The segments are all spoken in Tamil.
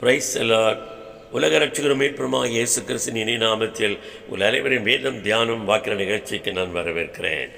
பிரைஸ் அலாட் உலக ரட்சகரும் மீட்புமா இயேசு கிறிஸ்தின் இனி நாமத்தில் உள்ள அனைவரின் வேதம் தியானம் வாக்கிற நிகழ்ச்சிக்கு நான் வரவேற்கிறேன்.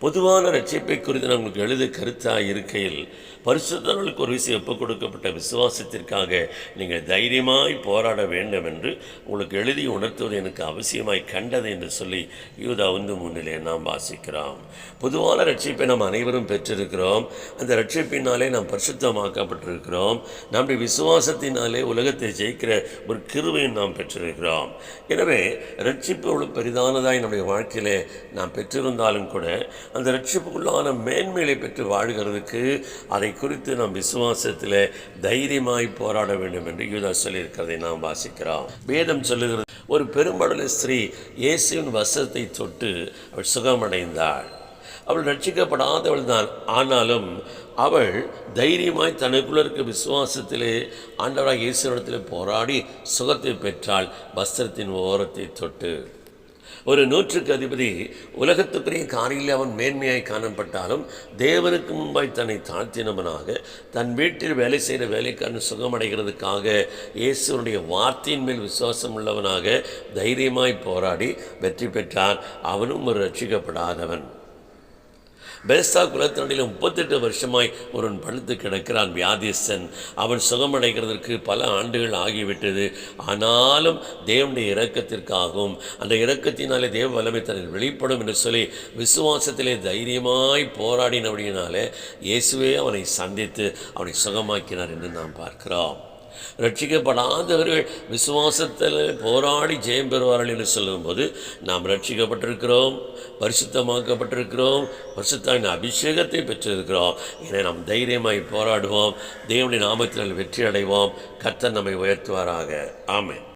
பொதுவான ரட்சிப்பை குறித்து நமக்கு எழுத கருத்தாக இருக்கையில் பரிசுத்தவர்களுக்கு ஒரு விஷயம் ஒப்புக் கொடுக்கப்பட்ட விசுவாசத்திற்காக நீங்கள் தைரியமாய் போராட வேண்டும் என்று உங்களுக்கு எழுதி உணர்த்துவது எனக்கு அவசியமாய் கண்டது என்று சொல்லி யூதா வந்து முன்னிலே நாம் வாசிக்கிறோம். பொதுவான ரட்சிப்பை நாம் அனைவரும் பெற்றிருக்கிறோம். அந்த ரட்சிப்பினாலே நாம் பரிசுத்தமாக்கப்பட்டிருக்கிறோம். நம்முடைய விசுவாசத்தினாலே உலகத்தை ஜெயிக்கிற ஒரு கிருவையும் நாம் பெற்றிருக்கிறோம். எனவே ரட்சிப்பு பெரிதானதாய் நம்முடைய வாழ்க்கையிலே நாம் பெற்றிருந்தாலும் கூட அந்த ரட்சிப்புக்குள்ளான மேன்மையை பெற்று வாழ்கிறதுக்கு அதை குறித்து நாம் விசுவாசத்தில் தைரியமாய் போராட வேண்டும் என்று யூதா சொல்லியிருக்கிறதை நாம் வாசிக்கிறோம். வேதம் சொல்லுகிறது ஒரு பெரும்படல ஸ்திரீ இயேசுவின் வசத்தை தொட்டு அவள் சுகமடைந்தாள். அவள் ரட்சிக்கப்படாதவள் தான். ஆனாலும் அவள் தைரியமாய் தனக்குள்ள இருக்க விசுவாசத்திலே ஆண்டவராக இயேசுவிடத்தில் போராடி சுகத்தை பெற்றாள். வஸ்திரத்தின் ஓரத்தை தொட்டு. ஒரு நூற்றுக்கு அதிபதி உலகத்துக்குரிய காரியில் அவன் மேன்மையாய் காணப்பட்டாலும் தேவனுக்கு முன்பாய் தன்னை தாழ்த்தினவனாக தன் வீட்டில் வேலை செய்கிற வேலைக்காரன் சுகமடைகிறதுக்காக இயேசுனுடைய வார்த்தையின் மேல் விசுவாசம் உள்ளவனாக தைரியமாய் போராடி வெற்றி பெற்றான் அவனும் ஒரு ரட்சிக்கப்படாதவன் பெஸ்தா குலத்தினுடைய முப்பத்தெட்டு வருஷமாய் ஒருவன் படுத்து கிடக்கிறான் வியாதிஸ்தன் அவன் சுகமடைகிறதற்கு பல ஆண்டுகள் ஆகிவிட்டது. ஆனாலும் தேவனுடைய இரக்கத்திற்காகவும் அந்த இரக்கத்தினாலே தேவ வல்லமை தனக்கு வெளிப்படும் என்று சொல்லி விசுவாசத்திலே தைரியமாய் போராடினபடியினாலே இயேசுவே அவனை சந்தித்து அவனை சுகமாக்கினார் என்று நாம் பார்க்கிறோம். ரட்சிக்கப்படாதவர்கள் விசுவாசத்தில் போராடி ஜெயம் பெறுவார்கள் என்று சொல்லும்போது நாம் ரட்சிக்கப்பட்டிருக்கிறோம் பரிசுத்தமாக்கப்பட்டிருக்கிறோம் பரிசுத்தாயின் அபிஷேகத்தை பெற்றிருக்கிறோம். என நாம் தைரியமாய் போராடுவோம். தேவனின் நாமத்தில் வெற்றி அடைவோம். கர்த்தன் நம்மை உயர்த்துவாராக. ஆமென்.